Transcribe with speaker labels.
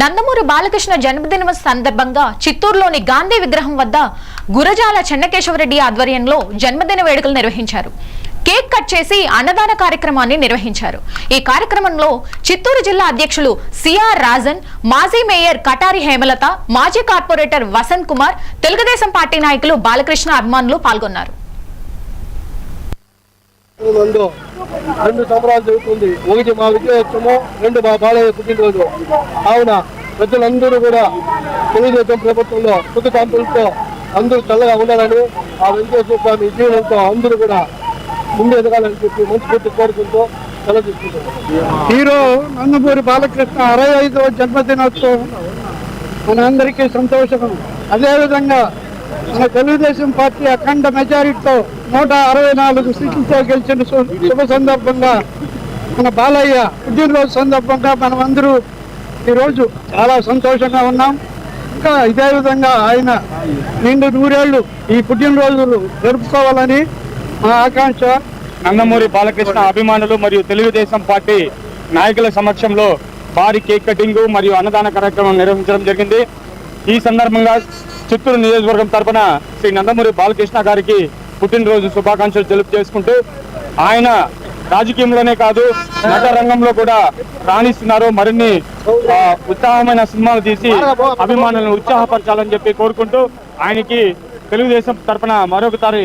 Speaker 1: నందమూరి బాలకృష్ణ జన్మదినం సందర్భంగా చిత్తూరులోని గాంధీ విగ్రహం వద్ద గురజాల చెన్నకేశవరెడ్డి ఆధ్వర్యంలో జన్మదిన వేడుకలు నిర్వహించారు. కేక్ కట్ చేసి అన్నదాన కార్యక్రమాన్ని నిర్వహించారు. ఈ కార్యక్రమంలో చిత్తూరు జిల్లా అధ్యక్షులు సిఆర్ రాజన్ మాజీ మేయర్ కటారి హేమలత మాజీ కార్పొరేటర్ వసంత్ కుమార్ తెలుగుదేశం పార్టీ నాయకులు బాలకృష్ణ అభిమానులు పాల్గొన్నారు.
Speaker 2: రెండు సంబరాలు జరుగుతుంది. ఒకటి మా విజయోత్సవం రెండు మా బాలయ్య పుట్టినరోజు కావున ప్రజలందరూ కూడా తెలుగుదేశం ప్రభుత్వంలో కొత్త అందరూ చల్లగా ఉండాలని ఆ వెంకటేశ్వర స్వామి జీవనంతో అందరూ కూడా ముందు ఎదగాలని చెప్పి మనస్ఫూర్తి కోరుకుంటూ సెలవు తీసుకుంటున్నాం.
Speaker 3: హీరో నందమూరి బాలకృష్ణ అరవై ఐదవ జన్మదినోత్సవం. మనందరికీ సంతోషం. అదేవిధంగా మన తెలుగుదేశం పార్టీ అఖండ మెజారిటీతో నూట అరవై నాలుగు సీట్లతో గెలిచిన శుభ సందర్భంగా మన బాలయ్య పుట్టినరోజు సందర్భంగా మనం అందరూ ఈరోజు చాలా సంతోషంగా ఉన్నాం. ఇంకా ఇదే విధంగా ఆయన నిండు నూరేళ్ళు ఈ పుట్టినరోజులు జరుపుకోవాలని మా ఆకాంక్ష.
Speaker 4: నందమూరి బాలకృష్ణ అభిమానులు మరియు తెలుగుదేశం పార్టీ నాయకుల సమక్షంలో భారీ కేక్ కటింగ్ మరియు అన్నదాన కార్యక్రమం నిర్వహించడం జరిగింది. ఈ సందర్భంగా చిత్తూరు నియోజకవర్గం తరపున శ్రీ నందమూరి బాలకృష్ణ గారికి పుట్టినరోజు శుభాకాంక్షలు తెలుపు చేసుకుంటూ ఆయన రాజకీయంలోనే కాదు నట రంగంలో కూడా రాణిస్తున్నారు. మరిన్ని ఉత్సాహమైన సినిమాలు తీసి అభిమానులను ఉత్సాహపరచాలని చెప్పి కోరుకుంటూ ఆయనకి తెలుగుదేశం తరఫున మరొకసారి